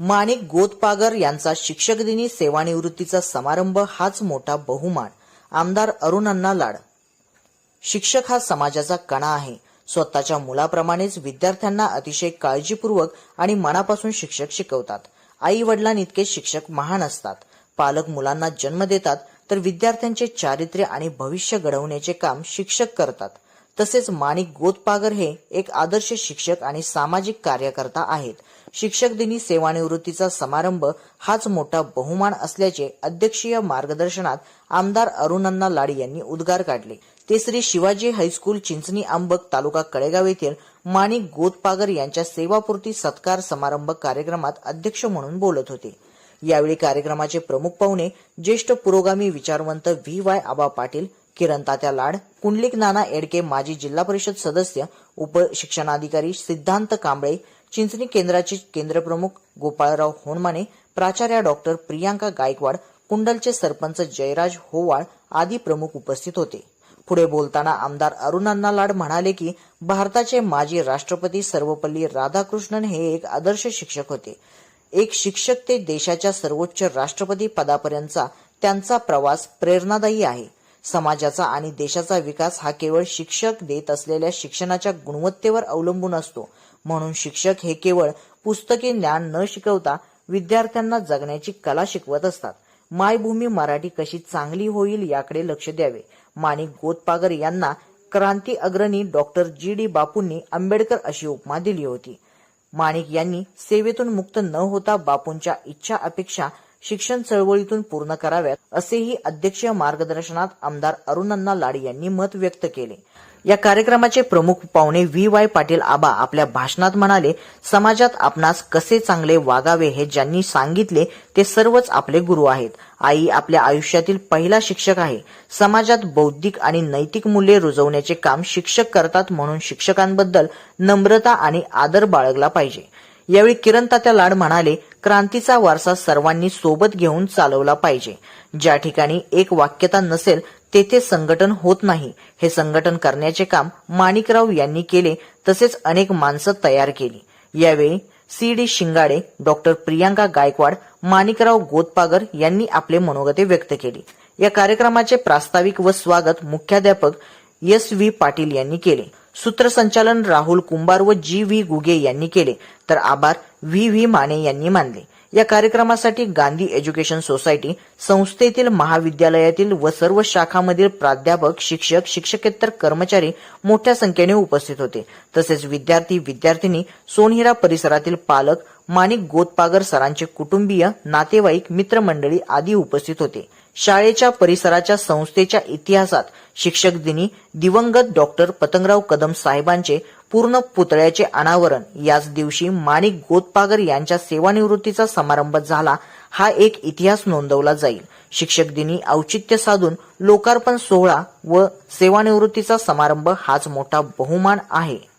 माणिक गोतपागर यांचा शिक्षक दिनी सेवानिवृत्तीचा समारंभ हाच मोठा बहुमान. आमदार अरुणांना लाड. शिक्षक हा समाजाचा कणा आहे. स्वतःच्या मुलाप्रमाणेच विद्यार्थ्यांना अतिशय काळजीपूर्वक आणि मनापासून शिक्षक शिकवतात. आई वडिलांइतके शिक्षक महान असतात. पालक मुलांना जन्म देतात तर विद्यार्थ्यांचे चारित्र्य आणि भविष्य घडवण्याचे काम शिक्षक करतात. तसेच माणिक गोतपागर हे एक आदर्श शिक्षक आणि सामाजिक कार्यकर्ता आहेत. शिक्षक दिनी सेवानिवृत्तीचा समारंभ हाच मोठा बहुमान असल्याचे अध्यक्षीय मार्गदर्शनात आमदार अरुणन्ना लाड यांनी उद्गार काढले. ते श्री शिवाजी हायस्कूल चिंचणी आंबक तालुका कळेगाव येथील माणिक गोतपागर यांच्या सेवापूर्ती सत्कार समारंभ कार्यक्रमात अध्यक्ष म्हणून बोलत होते. यावेळी कार्यक्रमाचे प्रमुख पाहुणे ज्येष्ठ पुरोगामी विचारवंत व्ही वाय आबा पाटील किरण तात्या लाड कुंडलिक नाना एडके माजी जिल्हा परिषद सदस्य उपशिक्षणाधिकारी सिद्धांत कांबळे चिंचणी केंद्राचे केंद्रप्रमुख गोपाळराव होनमाने प्राचार्या डॉक्टर प्रियांका गायकवाड कुंडलचे सरपंच जयराज होवाळ आदी प्रमुख उपस्थित होते. पुढे बोलताना आमदार अरुणांना लाड म्हणाले की भारताचे माजी राष्ट्रपती सर्वपल्ली राधाकृष्णन हे एक आदर्श शिक्षक होते. एक शिक्षक ते देशाच्या सर्वोच्च राष्ट्रपती पदापर्यंतचा त्यांचा प्रवास प्रेरणादायी आहे. समाजाचा आणि देशाचा विकास हा केवळ शिक्षक देत असलेल्या शिक्षणाच्या गुणवत्तेवर अवलंबून असतो. म्हणून शिक्षक हे केवळ पुस्तकी ज्ञान न शिकवता विद्यार्थ्यांना जगण्याची कला शिकवत असतात. मायभूमी मराठी कशी चांगली होईल याकडे लक्ष द्यावे. माणिक गोतपागर यांना क्रांती अग्रणी डॉक्टर जी डी बापूंनी आंबेडकर अशी उपमा दिली होती. माणिक यांनी सेवेतून मुक्त न होता बापूंच्या इच्छा अपेक्षा शिक्षण चळवळीतून पूर्ण कराव्यात असेही अध्यक्षीय मार्गदर्शनात आमदार अरुणन्ना लाड यांनी मत व्यक्त केले. या कार्यक्रमाचे प्रमुख पाहुणे व्ही. वाय. पाटील आबा आपल्या भाषणात म्हणाले समाजात आपणास कसे चांगले वागावे हे ज्यांनी सांगितले ते सर्वच आपले गुरु आहेत. आई आपल्या आयुष्यातील पहिला शिक्षक आहे. समाजात बौद्धिक आणि नैतिक मूल्ये रुजवण्याचे काम शिक्षक करतात म्हणून शिक्षकांबद्दल नम्रता आणि आदर बाळगला पाहिजे. यावेळी किरण तात्या लाड म्हणाले क्रांतीचा वारसा सर्वांनी सोबत घेऊन चालवला पाहिजे. ज्या ठिकाणी एक वाक्यता नसेल तेथे संघटन होत नाही. हे संघटन करण्याचे काम माणिकराव यांनी केले तसेच अनेक माणसं तयार केली. यावेळी C D Shingade doctor Priyanka Gaikwad Manikrao Gotpagar यांनी आपले मनोगते व्यक्त केली. या कार्यक्रमाचे प्रास्ताविक व स्वागत मुख्याध्यापक एस व्ही पाटील यांनी केले. सूत्रसंचालन राहुल कुंभार व जी व्ही गुगे यांनी केले. तर आभार व्ही व्ही माने यांनी मानले. या कार्यक्रमासाठी गांधी एज्युकेशन सोसायटी संस्थेतील महाविद्यालयातील व सर्व शाखामधील प्राध्यापक शिक्षक शिक्षकेतर कर्मचारी मोठ्या संख्येने उपस्थित होते. तसेच विद्यार्थी विद्यार्थिनी सोनहिरा परिसरातील पालक माणिक गोतपागर सरांचे कुटुंबीय नातेवाईक मित्रमंडळी आदी उपस्थित होते. शाळेच्या परिसराच्या संस्थेच्या इतिहासात शिक्षक दिनी दिवंगत डॉक्टर पतंगराव कदम साहेबांचे पूर्ण पुतळ्याचे अनावरण. याच दिवशी माणिक गोतपागर यांच्या सेवानिवृत्तीचा समारंभ झाला. हा एक इतिहास नोंदवला जाईल. शिक्षक दिनी औचित्य साधून लोकार्पण सोहळा व सेवानिवृत्तीचा समारंभ हाच मोठा बहुमान आहे.